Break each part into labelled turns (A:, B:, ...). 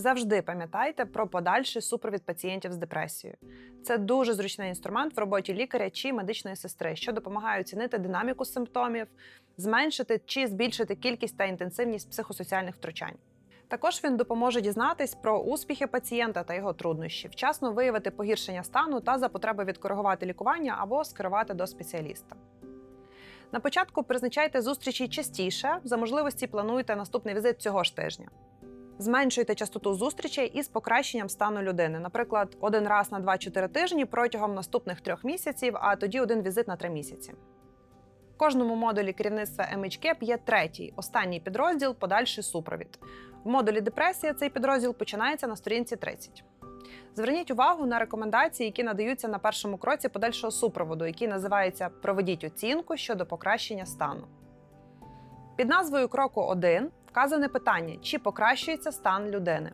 A: Завжди пам'ятайте про подальший супровід пацієнтів з депресією. Це дуже зручний інструмент в роботі лікаря чи медичної сестри, що допомагає оцінити динаміку симптомів, зменшити чи збільшити кількість та інтенсивність психосоціальних втручань. Також він допоможе дізнатись про успіхи пацієнта та його труднощі, вчасно виявити погіршення стану та за потреби відкоригувати лікування або скерувати до спеціаліста. На початку призначайте зустрічі частіше, за можливості плануйте наступний візит цього ж тижня. Зменшуйте частоту зустрічей із покращенням стану людини, наприклад, один раз на 2-4 тижні протягом наступних трьох місяців, а тоді один візит на 3 місяці. Кожному модулі керівництва MHCAP є третій, останній підрозділ подальший супровід. В модулі депресія цей підрозділ починається на сторінці 30. Зверніть увагу на рекомендації, які надаються на першому кроці подальшого супроводу, який називається Проведіть оцінку щодо покращення стану. Під назвою кроку 1 вказане питання, чи покращується стан людини.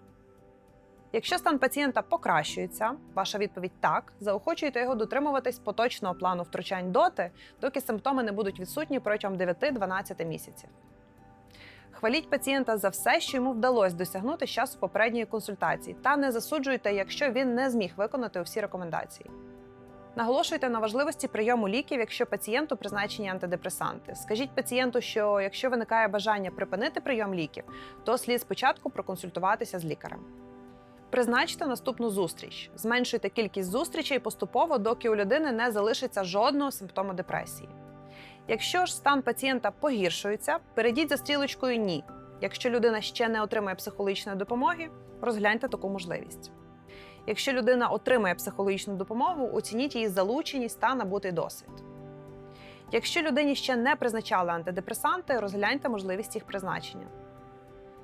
A: Якщо стан пацієнта покращується, ваша відповідь так, заохочуйте його дотримуватись поточного плану втручань доти, доки симптоми не будуть відсутні протягом 9-12 місяців. Хваліть пацієнта за все, що йому вдалося досягнути з часу попередньої консультації, та не засуджуйте, якщо він не зміг виконати усі рекомендації. Наголошуйте на важливості прийому ліків, якщо пацієнту призначені антидепресанти. Скажіть пацієнту, що якщо виникає бажання припинити прийом ліків, то слід спочатку проконсультуватися з лікарем. Призначте наступну зустріч. Зменшуйте кількість зустрічей поступово, доки у людини не залишиться жодного симптому депресії. Якщо ж стан пацієнта погіршується, перейдіть за стрілочкою Ні. Якщо людина ще не отримує психологічної допомоги, розгляньте таку можливість. Якщо людина отримує психологічну допомогу, оцініть її залученість та набутий досвід. Якщо людині ще не призначали антидепресанти, розгляньте можливість їх призначення.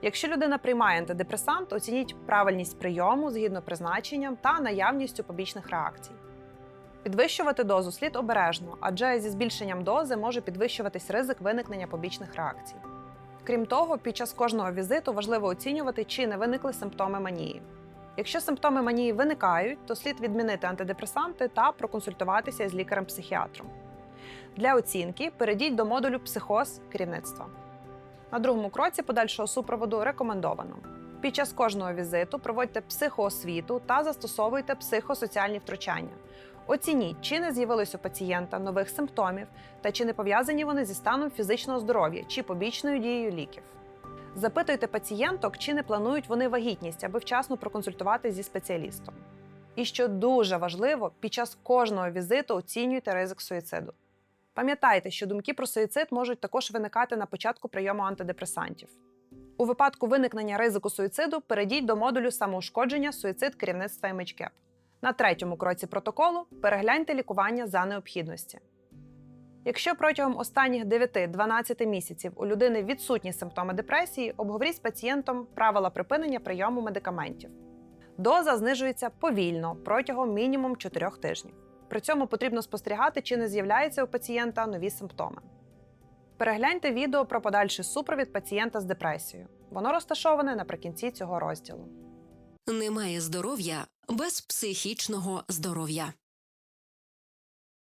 A: Якщо людина приймає антидепресант, оцініть правильність прийому згідно призначенням та наявністю побічних реакцій. Підвищувати дозу слід обережно, адже зі збільшенням дози може підвищуватись ризик виникнення побічних реакцій. Крім того, під час кожного візиту важливо оцінювати, чи не виникли симптоми манії. Якщо симптоми манії виникають, то слід відмінити антидепресанти та проконсультуватися з лікарем-психіатром. Для оцінки перейдіть до модулю психоз керівництва. На другому кроці подальшого супроводу рекомендовано. Під час кожного візиту проводьте психоосвіту та застосовуйте психосоціальні втручання. Оцініть, чи не з'явилось у пацієнта нових симптомів та чи не пов'язані вони зі станом фізичного здоров'я чи побічною дією ліків. Запитуйте пацієнток, чи не планують вони вагітність, аби вчасно проконсультуватися зі спеціалістом. І що дуже важливо, під час кожного візиту оцінюйте ризик суїциду. Пам'ятайте, що думки про суїцид можуть також виникати на початку прийому антидепресантів. У випадку виникнення ризику суїциду перейдіть до модулю самоушкодження суїцид керівництва MHCAP. На третьому кроці протоколу перегляньте лікування за необхідності. Якщо протягом останніх 9-12 місяців у людини відсутні симптоми депресії, обговоріть з пацієнтом правила припинення прийому медикаментів. Доза знижується повільно протягом мінімум 4 тижнів. При цьому потрібно спостерігати, чи не з'являються у пацієнта нові симптоми. Перегляньте відео про подальший супровід пацієнта з депресією. Воно розташоване наприкінці цього розділу.
B: Немає здоров'я без психічного здоров'я.